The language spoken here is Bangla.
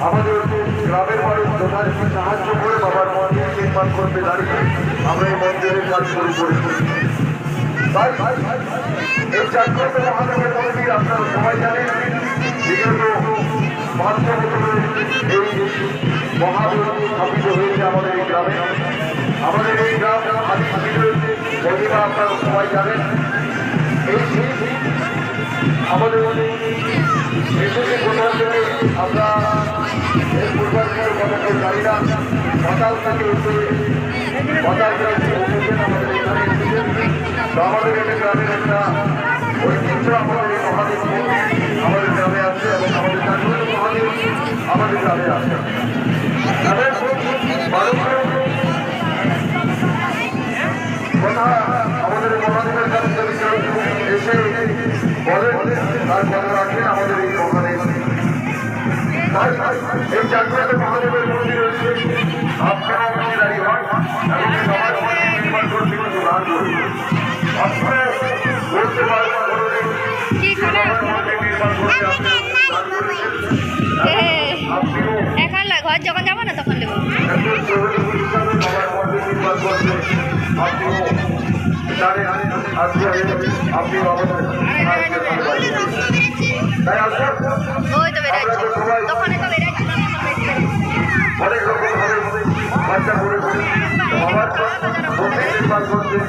আমাদের এই গ্রামের মানুষ সাহায্য করে বাবার মন্দির নির্মাণ করতে আমরা এই মন্দিরের কাজ শুরু করেছি তাই এই মন্দির আপনারা সবাই জানেন বিগত এই স্থাপিত হয়েছে আমাদের এই গ্রামে। আমাদের এই গ্রাম আদি শিবিরের মহিমা আপনারা সবাই জানেন, এই শিব আমাদের দেশকে কোথাও থেকে আমরা এই পূর্বাঞ্চলের কথা কেউ জানি না। পাতাল থেকে উঠে থেকে আমাদের এখানে আমাদের বলেন তার কথা রাখেন আমাদের এই মহাদেব তাই এই জাগ্রত মহাদেবের মন্দির আপনারা হন এবং সমাজ নির্মাণ করতে দান করুন আপনারা বলতে পারবেন এখন ঘর যখন যাব না তখন দেবো। জানেন আজকে আপনি তাই বেরোচ্ছে অনেক বাচ্চা করে বাবার মন্দির